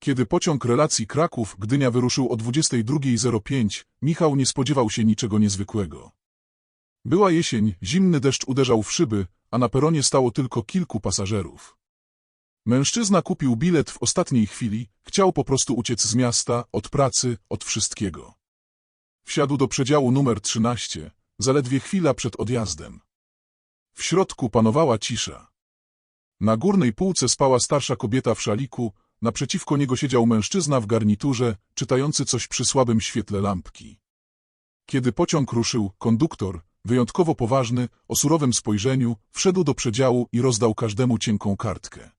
Kiedy pociąg relacji Kraków-Gdynia wyruszył o 22.05, Michał nie spodziewał się niczego niezwykłego. Była jesień, zimny deszcz uderzał w szyby, a na peronie stało tylko kilku pasażerów. Mężczyzna kupił bilet w ostatniej chwili, chciał po prostu uciec z miasta, od pracy, od wszystkiego. Wsiadł do przedziału numer 13, zaledwie chwila przed odjazdem. W środku panowała cisza. Na górnej półce spała starsza kobieta w szaliku, naprzeciwko niego siedział mężczyzna w garniturze, czytający coś przy słabym świetle lampki. Kiedy pociąg ruszył, konduktor, wyjątkowo poważny, o surowym spojrzeniu, wszedł do przedziału i rozdał każdemu cienką kartkę.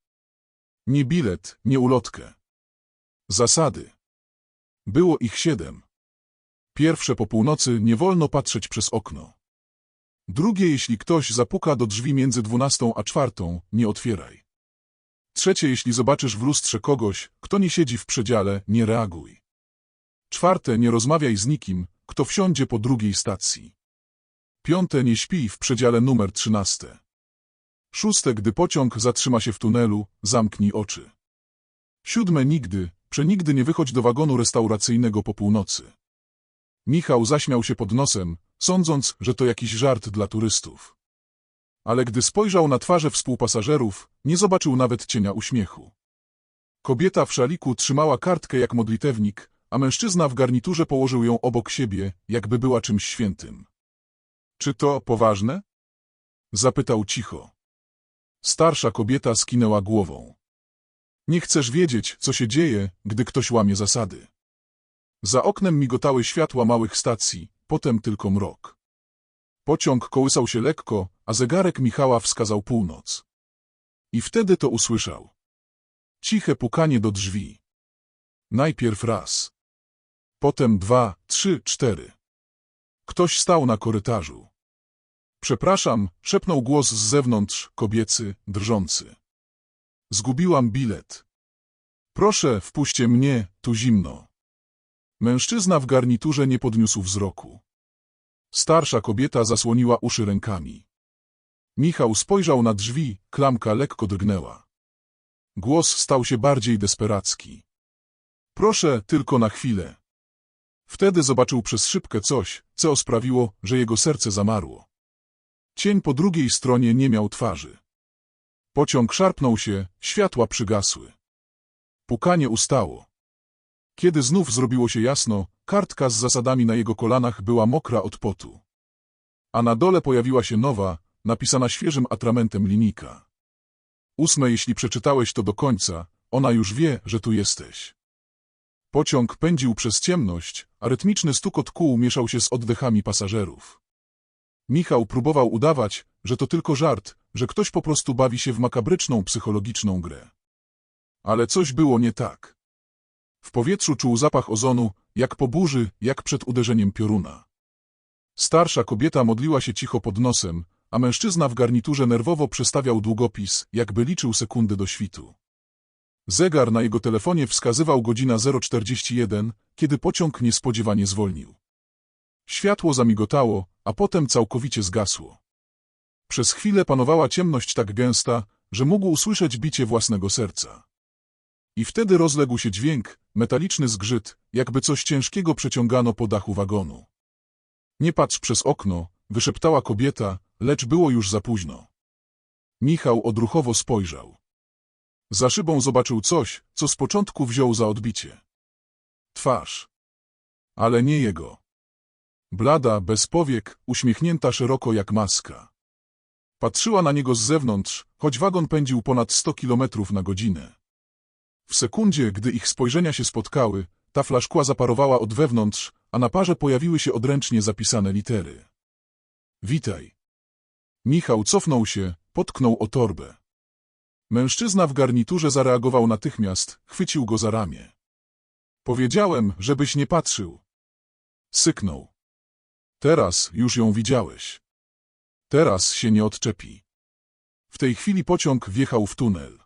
Nie bilet, nie ulotkę. Zasady. Było ich siedem. Pierwsze po północy nie wolno patrzeć przez okno. Drugie, jeśli ktoś zapuka do drzwi między dwunastą a czwartą, nie otwieraj. Trzecie, jeśli zobaczysz w lustrze kogoś, kto nie siedzi w przedziale, nie reaguj. Czwarte, nie rozmawiaj z nikim, kto wsiądzie po drugiej stacji. Piąte, nie śpij w przedziale numer trzynaste. Szóste, gdy pociąg zatrzyma się w tunelu, zamknij oczy. Siódme, nigdy, przenigdy nie wychodź do wagonu restauracyjnego po północy. Michał zaśmiał się pod nosem, sądząc, że to jakiś żart dla turystów. Ale gdy spojrzał na twarze współpasażerów, nie zobaczył nawet cienia uśmiechu. Kobieta w szaliku trzymała kartkę jak modlitewnik, a mężczyzna w garniturze położył ją obok siebie, jakby była czymś świętym. Czy to poważne? Zapytał cicho. Starsza kobieta skinęła głową. Nie chcesz wiedzieć, co się dzieje, gdy ktoś łamie zasady. Za oknem migotały światła małych stacji, potem tylko mrok. Pociąg kołysał się lekko, a zegarek Michała wskazał północ. I wtedy to usłyszał. Ciche pukanie do drzwi. Najpierw raz. Potem dwa, trzy, cztery. Ktoś stał na korytarzu. Przepraszam, szepnął głos z zewnątrz, kobiecy, drżący. Zgubiłam bilet. Proszę, wpuśćcie mnie, tu zimno. Mężczyzna w garniturze nie podniósł wzroku. Starsza kobieta zasłoniła uszy rękami. Michał spojrzał na drzwi, klamka lekko drgnęła. Głos stał się bardziej desperacki. Proszę, tylko na chwilę. Wtedy zobaczył przez szybkę coś, co sprawiło, że jego serce zamarło. Cień po drugiej stronie nie miał twarzy. Pociąg szarpnął się, światła przygasły. Pukanie ustało. Kiedy znów zrobiło się jasno, kartka z zasadami na jego kolanach była mokra od potu. A na dole pojawiła się nowa, napisana świeżym atramentem linijka. Ósme, jeśli przeczytałeś to do końca, ona już wie, że tu jesteś. Pociąg pędził przez ciemność, a rytmiczny stukot kół mieszał się z oddechami pasażerów. Michał próbował udawać, że to tylko żart, że ktoś po prostu bawi się w makabryczną psychologiczną grę. Ale coś było nie tak. W powietrzu czuł zapach ozonu, jak po burzy, jak przed uderzeniem pioruna. Starsza kobieta modliła się cicho pod nosem, a mężczyzna w garniturze nerwowo przestawiał długopis, jakby liczył sekundy do świtu. Zegar na jego telefonie wskazywał godzina 041, kiedy pociąg niespodziewanie zwolnił. Światło zamigotało, a potem całkowicie zgasło. Przez chwilę panowała ciemność tak gęsta, że mógł usłyszeć bicie własnego serca. I wtedy rozległ się dźwięk, metaliczny zgrzyt, jakby coś ciężkiego przeciągano po dachu wagonu. Nie patrz przez okno, wyszeptała kobieta, lecz było już za późno. Michał odruchowo spojrzał. Za szybą zobaczył coś, co z początku wziął za odbicie. Twarz. Ale nie jego. Blada, bez powiek, uśmiechnięta szeroko jak maska. Patrzyła na niego z zewnątrz, choć wagon pędził ponad 100 kilometrów na godzinę. W sekundzie, gdy ich spojrzenia się spotkały, tafla szkła zaparowała od wewnątrz, a na parze pojawiły się odręcznie zapisane litery. Witaj. Michał cofnął się, potknął o torbę. Mężczyzna w garniturze zareagował natychmiast, chwycił go za ramię. Powiedziałem, żebyś nie patrzył. Syknął. Teraz już ją widziałeś. Teraz się nie odczepi. W tej chwili pociąg wjechał w tunel.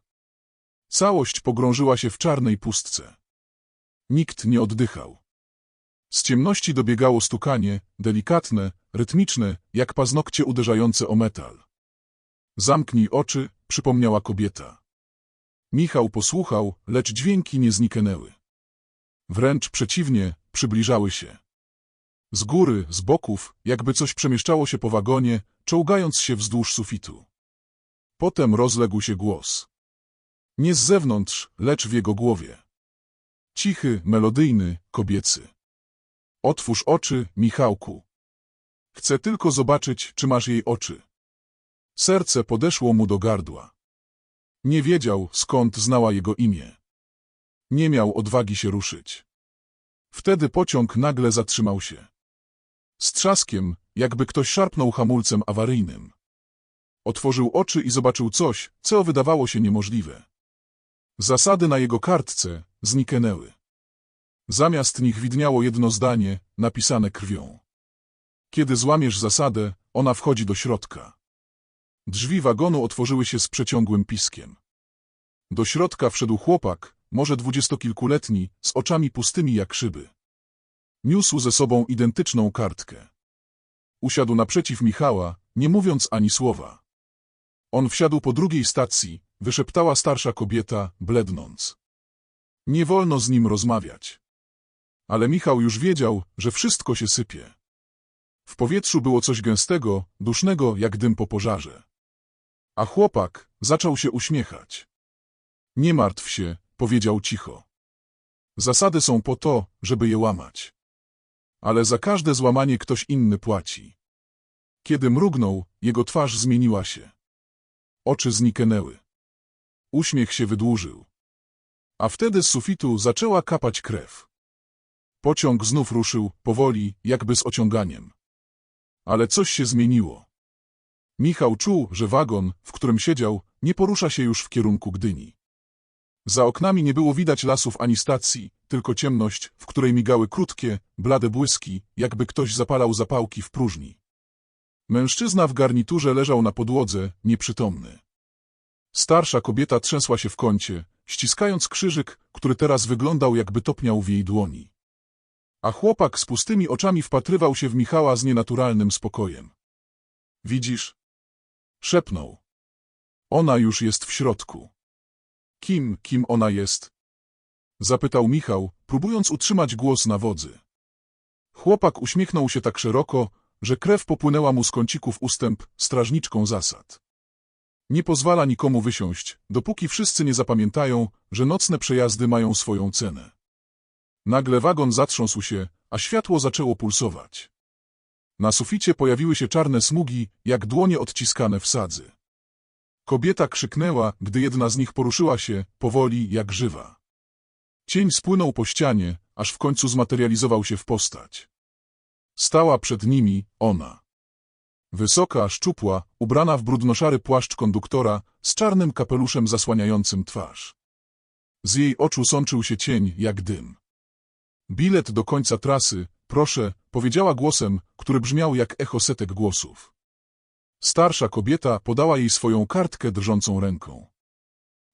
Całość pogrążyła się w czarnej pustce. Nikt nie oddychał. Z ciemności dobiegało stukanie, delikatne, rytmiczne, jak paznokcie uderzające o metal. Zamknij oczy, przypomniała kobieta. Michał posłuchał, lecz dźwięki nie zniknęły. Wręcz przeciwnie, przybliżały się. Z góry, z boków, jakby coś przemieszczało się po wagonie, czołgając się wzdłuż sufitu. Potem rozległ się głos. Nie z zewnątrz, lecz w jego głowie. Cichy, melodyjny, kobiecy. Otwórz oczy, Michałku. Chcę tylko zobaczyć, czy masz jej oczy. Serce podeszło mu do gardła. Nie wiedział, skąd znała jego imię. Nie miał odwagi się ruszyć. Wtedy pociąg nagle zatrzymał się. Z trzaskiem, jakby ktoś szarpnął hamulcem awaryjnym. Otworzył oczy i zobaczył coś, co wydawało się niemożliwe. Zasady na jego kartce zniknęły. Zamiast nich widniało jedno zdanie, napisane krwią. Kiedy złamiesz zasadę, ona wchodzi do środka. Drzwi wagonu otworzyły się z przeciągłym piskiem. Do środka wszedł chłopak, może dwudziestokilkuletni, z oczami pustymi jak szyby. Niósł ze sobą identyczną kartkę. Usiadł naprzeciw Michała, nie mówiąc ani słowa. On wsiadł po drugiej stacji, wyszeptała starsza kobieta, blednąc. Nie wolno z nim rozmawiać. Ale Michał już wiedział, że wszystko się sypie. W powietrzu było coś gęstego, dusznego jak dym po pożarze. A chłopak zaczął się uśmiechać. Nie martw się, powiedział cicho. Zasady są po to, żeby je łamać. Ale za każde złamanie ktoś inny płaci. Kiedy mrugnął, jego twarz zmieniła się. Oczy zniknęły. Uśmiech się wydłużył. A wtedy z sufitu zaczęła kapać krew. Pociąg znów ruszył, powoli, jakby z ociąganiem. Ale coś się zmieniło. Michał czuł, że wagon, w którym siedział, nie porusza się już w kierunku Gdyni. Za oknami nie było widać lasów ani stacji, tylko ciemność, w której migały krótkie, blade błyski, jakby ktoś zapalał zapałki w próżni. Mężczyzna w garniturze leżał na podłodze, nieprzytomny. Starsza kobieta trzęsła się w kącie, ściskając krzyżyk, który teraz wyglądał jakby topniał w jej dłoni. A chłopak z pustymi oczami wpatrywał się w Michała z nienaturalnym spokojem. Widzisz? Szepnął. Ona już jest w środku. Kim, kim ona jest? Zapytał Michał, próbując utrzymać głos na wodzy. Chłopak uśmiechnął się tak szeroko, że krew popłynęła mu z kącików ustęp strażniczką zasad. Nie pozwala nikomu wysiąść, dopóki wszyscy nie zapamiętają, że nocne przejazdy mają swoją cenę. Nagle wagon zatrząsł się, a światło zaczęło pulsować. Na suficie pojawiły się czarne smugi, jak dłonie odciskane w sadzy. Kobieta krzyknęła, gdy jedna z nich poruszyła się, powoli, jak żywa. Cień spłynął po ścianie, aż w końcu zmaterializował się w postać. Stała przed nimi ona. Wysoka, szczupła, ubrana w brudnoszary płaszcz konduktora, z czarnym kapeluszem zasłaniającym twarz. Z jej oczu sączył się cień, jak dym. Bilet do końca trasy, proszę, powiedziała głosem, który brzmiał jak echo setek głosów. Starsza kobieta podała jej swoją kartkę drżącą ręką.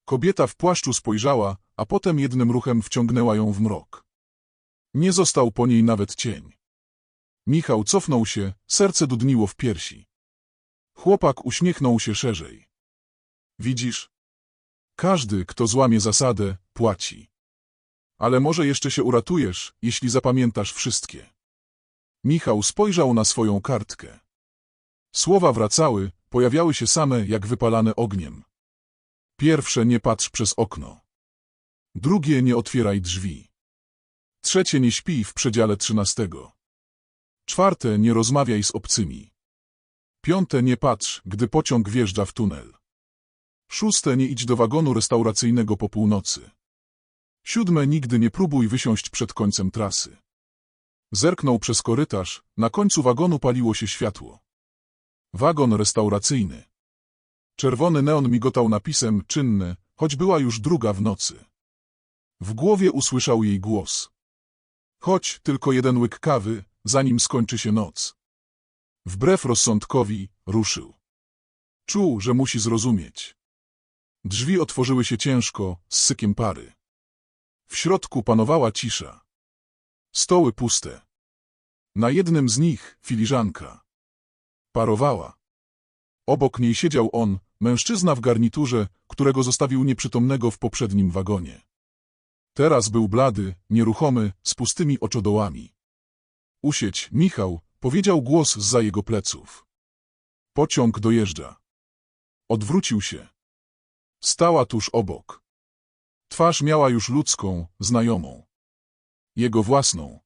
Kobieta w płaszczu spojrzała, a potem jednym ruchem wciągnęła ją w mrok. Nie został po niej nawet cień. Michał cofnął się, serce dudniło w piersi. Chłopak uśmiechnął się szerzej. Widzisz? Każdy, kto złamie zasadę, płaci. Ale może jeszcze się uratujesz, jeśli zapamiętasz wszystkie. Michał spojrzał na swoją kartkę. Słowa wracały, pojawiały się same jak wypalane ogniem. Pierwsze nie patrz przez okno. Drugie nie otwieraj drzwi. Trzecie nie śpi w przedziale trzynastego. Czwarte nie rozmawiaj z obcymi. Piąte nie patrz, gdy pociąg wjeżdża w tunel. Szóste nie idź do wagonu restauracyjnego po północy. Siódme nigdy nie próbuj wysiąść przed końcem trasy. Zerknął przez korytarz, na końcu wagonu paliło się światło. Wagon restauracyjny. Czerwony neon migotał napisem czynne, choć była już druga w nocy. W głowie usłyszał jej głos. Chodź, tylko jeden łyk kawy, zanim skończy się noc. Wbrew rozsądkowi, ruszył. Czuł, że musi zrozumieć. Drzwi otworzyły się ciężko, z sykiem pary. W środku panowała cisza. Stoły puste. Na jednym z nich filiżanka. Parowała. Obok niej siedział on, mężczyzna w garniturze, którego zostawił nieprzytomnego w poprzednim wagonie. Teraz był blady, nieruchomy, z pustymi oczodołami. Usiedź, Michał, powiedział głos zza jego pleców. Pociąg dojeżdża. Odwrócił się. Stała tuż obok. Twarz miała już ludzką, znajomą. Jego własną.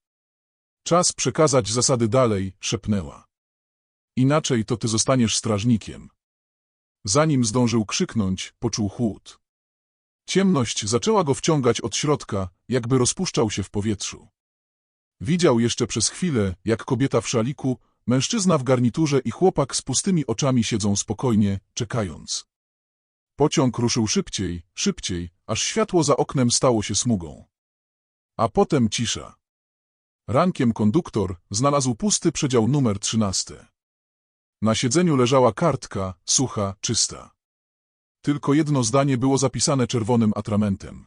Czas przekazać zasady dalej, szepnęła. Inaczej to ty zostaniesz strażnikiem. Zanim zdążył krzyknąć, poczuł chłód. Ciemność zaczęła go wciągać od środka, jakby rozpuszczał się w powietrzu. Widział jeszcze przez chwilę, jak kobieta w szaliku, mężczyzna w garniturze i chłopak z pustymi oczami siedzą spokojnie, czekając. Pociąg ruszył szybciej, szybciej, aż światło za oknem stało się smugą. A potem cisza. Rankiem konduktor znalazł pusty przedział numer 13. Na siedzeniu leżała kartka, sucha, czysta. Tylko jedno zdanie było zapisane czerwonym atramentem.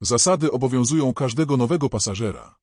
Zasady obowiązują każdego nowego pasażera.